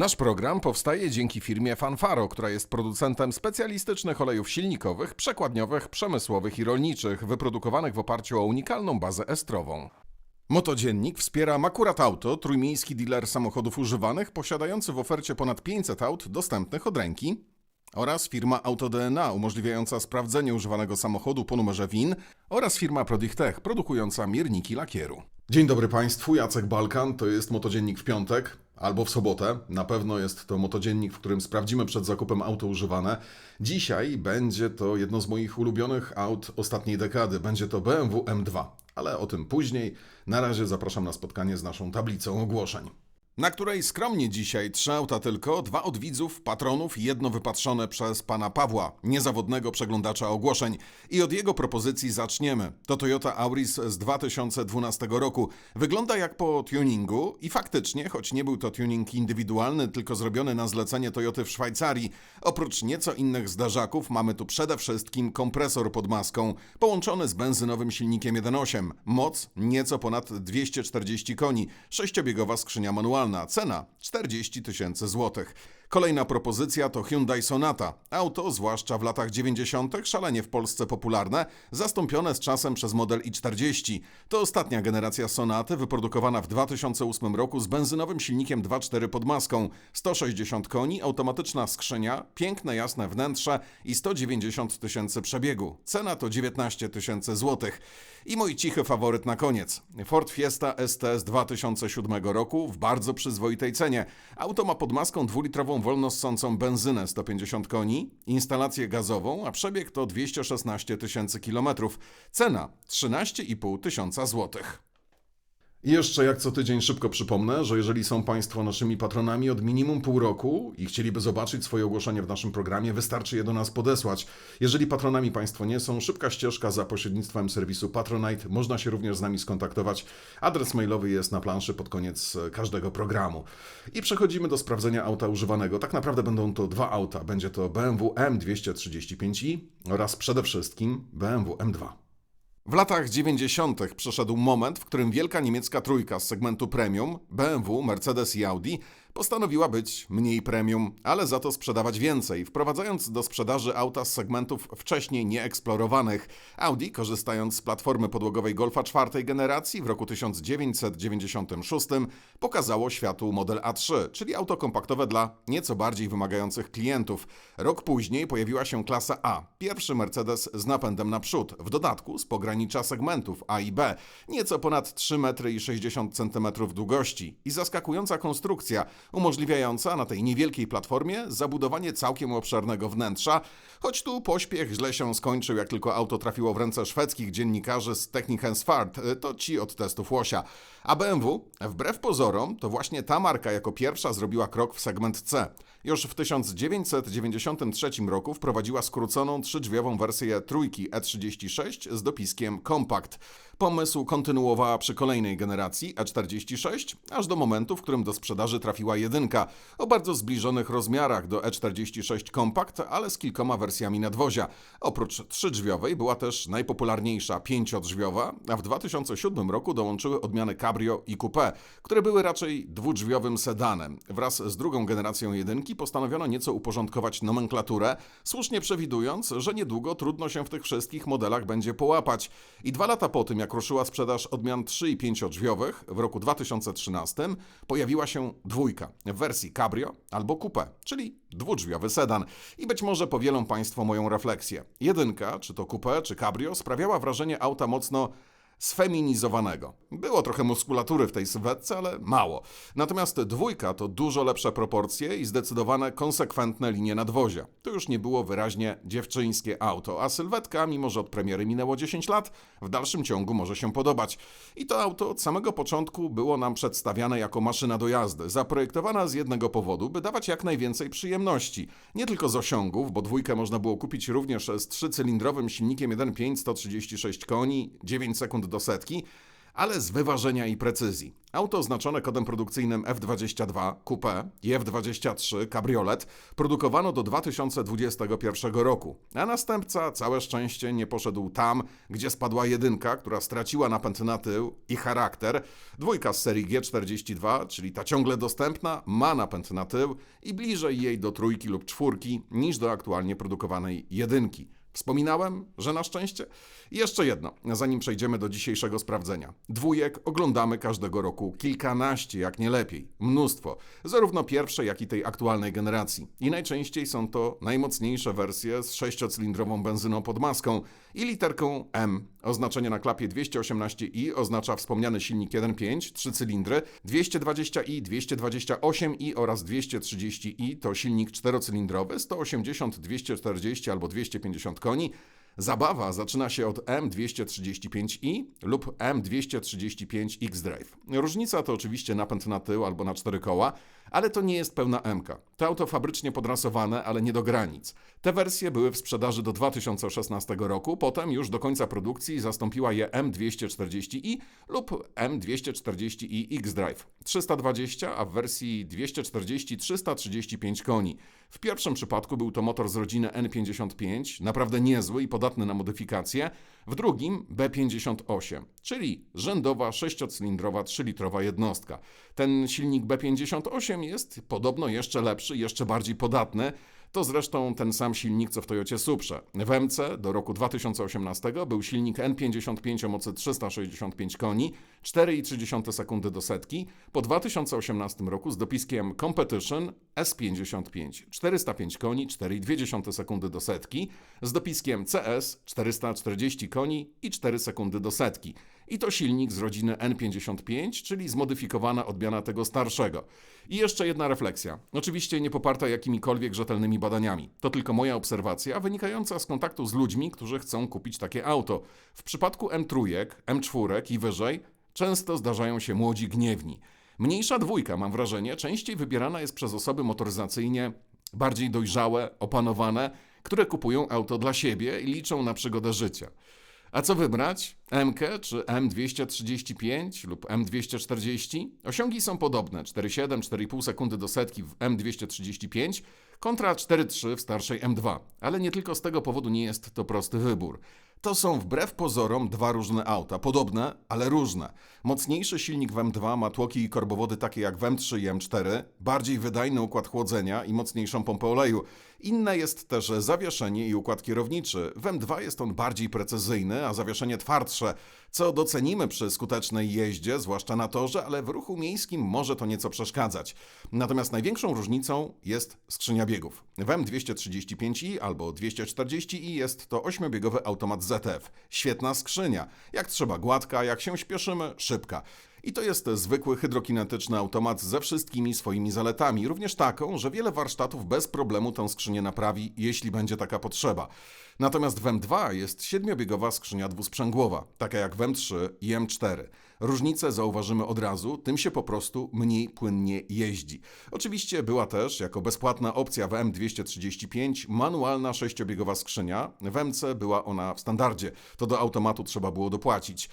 Nasz program powstaje dzięki firmie Fanfaro, która jest producentem specjalistycznych olejów silnikowych, przekładniowych, przemysłowych i rolniczych, wyprodukowanych w oparciu o unikalną bazę estrową. Motodziennik wspiera Makurat Auto, trójmiejski dealer samochodów używanych, posiadający w ofercie ponad 500 aut dostępnych od ręki, oraz firma AutoDNA, umożliwiająca sprawdzenie używanego samochodu po numerze WIN oraz firma Prodichtech, produkująca mierniki lakieru. Dzień dobry Państwu, Jacek Balkan, to jest Motodziennik w piątek albo w sobotę. Na pewno jest to motodziennik, w którym sprawdzimy przed zakupem auto używane. Dzisiaj będzie to jedno z moich ulubionych aut ostatniej dekady. Będzie to BMW M2, ale o tym później. Na razie zapraszam na spotkanie z naszą tablicą ogłoszeń. Na której skromnie dzisiaj trzy auta tylko, dwa od widzów, patronów i jedno wypatrzone przez pana Pawła, niezawodnego przeglądacza ogłoszeń. I od jego propozycji zaczniemy. To Toyota Auris z 2012 roku. Wygląda jak po tuningu i faktycznie, choć nie był to tuning indywidualny, tylko zrobiony na zlecenie Toyoty w Szwajcarii, oprócz nieco innych zdarzaków mamy tu przede wszystkim kompresor pod maską, połączony z benzynowym silnikiem 1.8. Moc nieco ponad 240 koni, sześciobiegowa skrzynia manualna. Cena 40 tysięcy złotych. Kolejna propozycja to Hyundai Sonata. Auto, zwłaszcza w latach 90., szalenie w Polsce popularne, zastąpione z czasem przez model i40. To ostatnia generacja Sonaty, wyprodukowana w 2008 roku z benzynowym silnikiem 2.4 pod maską, 160 koni, automatyczna skrzynia, piękne jasne wnętrze i 190 tysięcy przebiegu. Cena to 19 tysięcy złotych. I mój cichy faworyt na koniec. Ford Fiesta ST z 2007 roku w bardzo przyzwoitej cenie. Auto ma pod maską dwulitrową wolno ssącą benzynę 150 koni, instalację gazową, a przebieg to 216 tysięcy kilometrów. Cena 13,5 tysiąca złotych. I jeszcze jak co tydzień szybko przypomnę, że jeżeli są Państwo naszymi patronami od minimum pół roku i chcieliby zobaczyć swoje ogłoszenie w naszym programie, wystarczy je do nas podesłać. Jeżeli patronami Państwo nie są, szybka ścieżka za pośrednictwem serwisu Patronite. Można się również z nami skontaktować. Adres mailowy jest na planszy pod koniec e, każdego programu. I przechodzimy do sprawdzenia auta używanego. Tak naprawdę będą to dwa auta. Będzie to BMW M235i oraz przede wszystkim BMW M2. W latach 90. przyszedł moment, w którym wielka niemiecka trójka z segmentu premium BMW, Mercedes i Audi postanowiła być mniej premium, ale za to sprzedawać więcej, wprowadzając do sprzedaży auta z segmentów wcześniej nieeksplorowanych. Audi, korzystając z platformy podłogowej Golfa czwartej generacji w roku 1996, pokazało światu model A3, czyli auto kompaktowe dla nieco bardziej wymagających klientów. Rok później pojawiła się klasa A, pierwszy Mercedes z napędem naprzód, w dodatku z pogranicza segmentów A i B, nieco ponad 3,60 m długości i zaskakująca konstrukcja, umożliwiająca na tej niewielkiej platformie zabudowanie całkiem obszernego wnętrza, choć tu pośpiech źle się skończył, jak tylko auto trafiło w ręce szwedzkich dziennikarzy z Technikensfart, to ci od testów łosia. A BMW, wbrew pozorom, to właśnie ta marka jako pierwsza zrobiła krok w segment C. Już w 1993 roku wprowadziła skróconą trzydrzwiową wersję trójki E36 z dopiskiem Compact. Pomysł kontynuowała przy kolejnej generacji E46, aż do momentu, w którym do sprzedaży trafiła jedynka o bardzo zbliżonych rozmiarach do E46 Compact, ale z kilkoma wersjami nadwozia. Oprócz trzydrzwiowej była też najpopularniejsza pięciodrzwiowa, a w 2007 roku dołączyły odmiany Cabrio i Coupe, które były raczej dwudrzwiowym sedanem. Wraz z drugą generacją jedynki postanowiono nieco uporządkować nomenklaturę, słusznie przewidując, że niedługo trudno się w tych wszystkich modelach będzie połapać. I dwa lata po tym, jak ruszyła sprzedaż odmian 3 i 5 drzwiowych, w roku 2013 pojawiła się dwójka w wersji Cabrio albo Coupe, czyli dwudrzwiowy sedan. I być może powielą Państwo moją refleksję. Jedynka, czy to Coupe, czy Cabrio, sprawiała wrażenie auta mocno sfeminizowanego. Było trochę muskulatury w tej sylwetce, ale mało. Natomiast dwójka to dużo lepsze proporcje i zdecydowane konsekwentne linie nadwozia. To już nie było wyraźnie dziewczyńskie auto, a sylwetka, mimo że od premiery minęło 10 lat, w dalszym ciągu może się podobać. I to auto od samego początku było nam przedstawiane jako maszyna do jazdy, zaprojektowana z jednego powodu, by dawać jak najwięcej przyjemności. Nie tylko z osiągów, bo dwójkę można było kupić również z trzycylindrowym silnikiem 1.5 136 koni, 9 sekund do setki, ale z wyważenia i precyzji. Auto oznaczone kodem produkcyjnym F22 Coupe i F23 Cabriolet produkowano do 2021 roku, a następca całe szczęście nie poszedł tam, gdzie spadła jedynka, która straciła napęd na tył i charakter. Dwójka z serii G42, czyli ta ciągle dostępna, ma napęd na tył i bliżej jej do trójki lub czwórki niż do aktualnie produkowanej jedynki. Wspominałem, że na szczęście? I jeszcze jedno, zanim przejdziemy do dzisiejszego sprawdzenia. Dwójek oglądamy każdego roku kilkanaście, jak nie lepiej. Mnóstwo. Zarówno pierwszej, jak i tej aktualnej generacji. I najczęściej są to najmocniejsze wersje z sześciocylindrową benzyną pod maską i literką M. Oznaczenie na klapie 218i oznacza wspomniany silnik 1.5, 3 cylindry, 220i, 228i oraz 230i to silnik czterocylindrowy, 180, 240 albo 250 koni. Zabawa zaczyna się od M235i lub M235 X-Drive. Różnica to oczywiście napęd na tył albo na cztery koła, ale to nie jest pełna M. -ka. To auto fabrycznie podrasowane, ale nie do granic. Te wersje były w sprzedaży do 2016 roku, potem już do końca produkcji zastąpiła je M240i lub M240i X-Drive. 320, a w wersji 240 335 koni. W pierwszym przypadku był to motor z rodziny N55, naprawdę niezły i podatny na modyfikacje, w drugim B58, czyli rzędowa sześciocylindrowa 3-litrowa jednostka. Ten silnik B58 jest podobno jeszcze lepszy, jeszcze bardziej podatny, to zresztą ten sam silnik co w Toyocie Suprze. W MC do roku 2018 był silnik N55 o mocy 365 koni, 4,3 sekundy do setki. Po 2018 roku z dopiskiem Competition S55 405 koni, 4,2 sekundy do setki, z dopiskiem CS 440 koni i 4 sekundy do setki. I to silnik z rodziny N55, czyli zmodyfikowana odmiana tego starszego. I jeszcze jedna refleksja. Oczywiście nie poparta jakimikolwiek rzetelnymi badaniami. To tylko moja obserwacja, wynikająca z kontaktu z ludźmi, którzy chcą kupić takie auto. W przypadku M3, M4 i wyżej często zdarzają się młodzi gniewni. Mniejsza dwójka, mam wrażenie, częściej wybierana jest przez osoby motoryzacyjnie bardziej dojrzałe, opanowane, które kupują auto dla siebie i liczą na przygodę życia. A co wybrać? MK czy M235 lub M240? Osiągi są podobne: 4,7, 4,5 sekundy do setki w M235 kontra 4,3 w starszej M2. Ale nie tylko z tego powodu nie jest to prosty wybór. To są wbrew pozorom dwa różne auta, podobne, ale różne. Mocniejszy silnik w M2 ma tłoki i korbowody takie jak w M3 i M4, bardziej wydajny układ chłodzenia i mocniejszą pompę oleju. Inne jest też zawieszenie i układ kierowniczy. W M2 jest on bardziej precyzyjny, a zawieszenie twardsze, co docenimy przy skutecznej jeździe, zwłaszcza na torze, ale w ruchu miejskim może to nieco przeszkadzać. Natomiast największą różnicą jest skrzynia biegów. W M235i albo 240i jest to 8-biegowy automat ZF. Świetna skrzynia. Jak trzeba gładka, jak się śpieszymy, szybka. I to jest zwykły hydrokinetyczny automat ze wszystkimi swoimi zaletami, również taką, że wiele warsztatów bez problemu tę skrzynię naprawi, jeśli będzie taka potrzeba. Natomiast w M2 jest siedmiobiegowa skrzynia dwusprzęgłowa, taka jak w M3 i M4. Różnicę zauważymy od razu, tym się po prostu mniej płynnie jeździ. Oczywiście była też, jako bezpłatna opcja w M235, manualna sześciobiegowa skrzynia. W MC była ona w standardzie, to do automatu trzeba było dopłacić.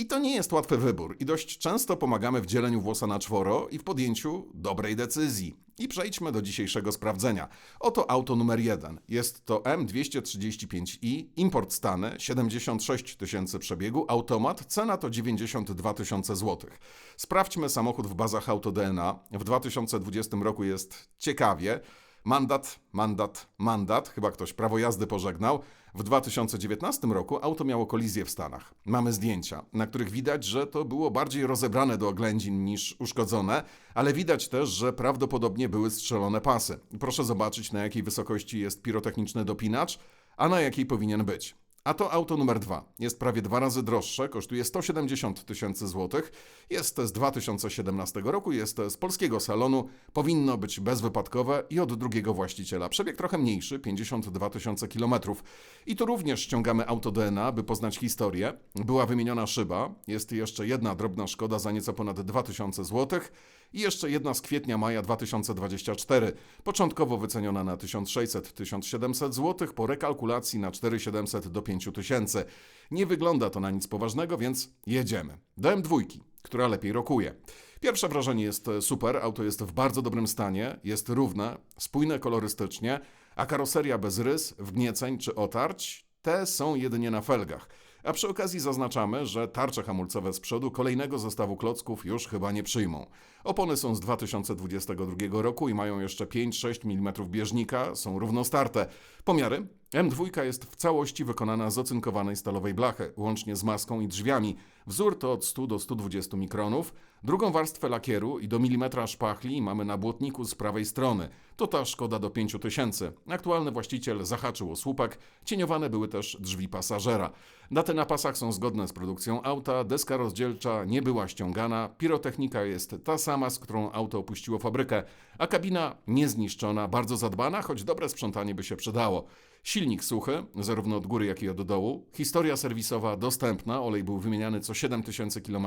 I to nie jest łatwy wybór i dość często pomagamy w dzieleniu włosa na czworo i w podjęciu dobrej decyzji. I przejdźmy do dzisiejszego sprawdzenia. Oto auto numer 1. Jest to M235i, import Stany, 76 tysięcy przebiegu, automat, cena to 92 tysiące złotych. Sprawdźmy samochód w bazach AutoDNA. W 2020 roku jest ciekawie. Mandat, mandat, mandat. Chyba ktoś prawo jazdy pożegnał. W 2019 roku auto miało kolizję w Stanach. Mamy zdjęcia, na których widać, że to było bardziej rozebrane do oględzin niż uszkodzone, ale widać też, że prawdopodobnie były strzelone pasy. Proszę zobaczyć, na jakiej wysokości jest pirotechniczny dopinacz, a na jakiej powinien być. A to auto numer dwa. Jest prawie dwa razy droższe, kosztuje 170 tysięcy złotych. Jest z 2017 roku, jest z polskiego salonu, powinno być bezwypadkowe i od drugiego właściciela. Przebieg trochę mniejszy, 52 tysiące kilometrów. I tu również ściągamy auto DNA, by poznać historię. Była wymieniona szyba, jest jeszcze jedna drobna szkoda za nieco ponad 2000 złotych. I jeszcze jedna z kwietnia-maja 2024, początkowo wyceniona na 1600-1700 zł, po rekalkulacji na 4700 do 5000. Nie wygląda to na nic poważnego, więc jedziemy. Do M2, która lepiej rokuje. Pierwsze wrażenie jest super, auto jest w bardzo dobrym stanie, jest równe, spójne kolorystycznie, a karoseria bez rys, wgnieceń czy otarć, te są jedynie na felgach. A przy okazji zaznaczamy, że tarcze hamulcowe z przodu kolejnego zestawu klocków już chyba nie przyjmą. Opony są z 2022 roku i mają jeszcze 5-6 mm bieżnika, są równostarte. Pomiary? M2 jest w całości wykonana z ocynkowanej stalowej blachy, łącznie z maską i drzwiami. Wzór to od 100 do 120 mikronów. Drugą warstwę lakieru i do milimetra szpachli mamy na błotniku z prawej strony. To ta Szkoda do 5000. Aktualny właściciel zahaczył o słupek, cieniowane były też drzwi pasażera. Daty na pasach są zgodne z produkcją auta, deska rozdzielcza nie była ściągana, pirotechnika jest ta sama, z którą auto opuściło fabrykę, a kabina niezniszczona, bardzo zadbana, choć dobre sprzątanie by się przydało. Silnik suchy, zarówno od góry, jak i od dołu. Historia serwisowa dostępna, olej był wymieniany co 7000 km.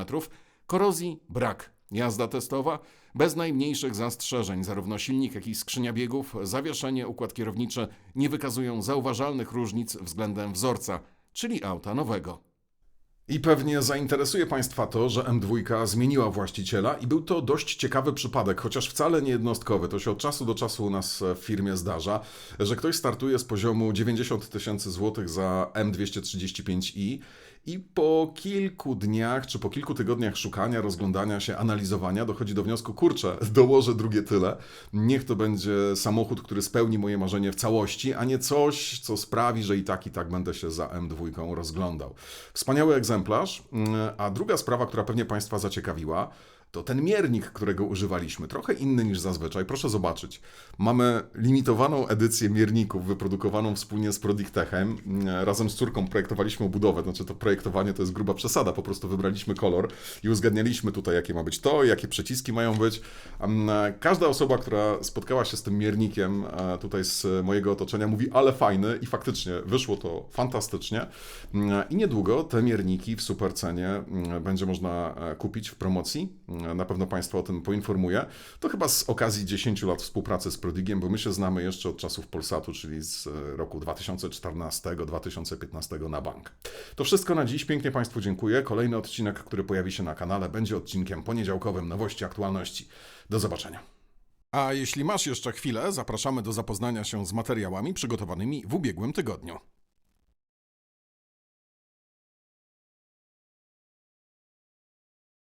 Korozji brak. Jazda testowa bez najmniejszych zastrzeżeń. Zarówno silnik, jak i skrzynia biegów, zawieszenie, układ kierowniczy nie wykazują zauważalnych różnic względem wzorca, czyli auta nowego. I pewnie zainteresuje Państwa to, że M2 zmieniła właściciela i był to dość ciekawy przypadek, chociaż wcale nie jednostkowy. To się od czasu do czasu u nas w firmie zdarza, że ktoś startuje z poziomu 90 tysięcy złotych za M235i i po kilku dniach czy po kilku tygodniach szukania, rozglądania się, analizowania dochodzi do wniosku, kurczę, dołożę drugie tyle. Niech to będzie samochód, który spełni moje marzenie w całości, a nie coś, co sprawi, że i tak, i tak będę się za M2 rozglądał. Wspaniały egzemplarz. Mm, A druga sprawa, która pewnie Państwa zaciekawiła, to ten miernik, którego używaliśmy, trochę inny niż zazwyczaj. Proszę zobaczyć. Mamy limitowaną edycję mierników wyprodukowaną wspólnie z Prodictechem. Mm, Razem z córką projektowaliśmy budowę, znaczy to projektowanie to jest gruba przesada, po prostu wybraliśmy kolor i uzgadnialiśmy tutaj, jakie ma być to, jakie przyciski mają być. Mm, Każda osoba, która spotkała się z tym miernikiem e, tutaj z mojego otoczenia mówi, ale fajny i faktycznie wyszło to fantastycznie. Mm, I niedługo te mierniki w super cenie mm, będzie można e, kupić w promocji. Na pewno Państwa o tym poinformuję. To chyba z okazji 10 lat współpracy z Prodigiem, bo my się znamy jeszcze od czasów Polsatu, czyli z e, roku 2014-2015 na bank. To wszystko na dziś. Pięknie Państwu dziękuję. Kolejny odcinek, który pojawi się na kanale, będzie odcinkiem poniedziałkowym Nowości Aktualności. Do zobaczenia. A jeśli masz jeszcze chwilę, zapraszamy do zapoznania się z materiałami przygotowanymi w ubiegłym tygodniu.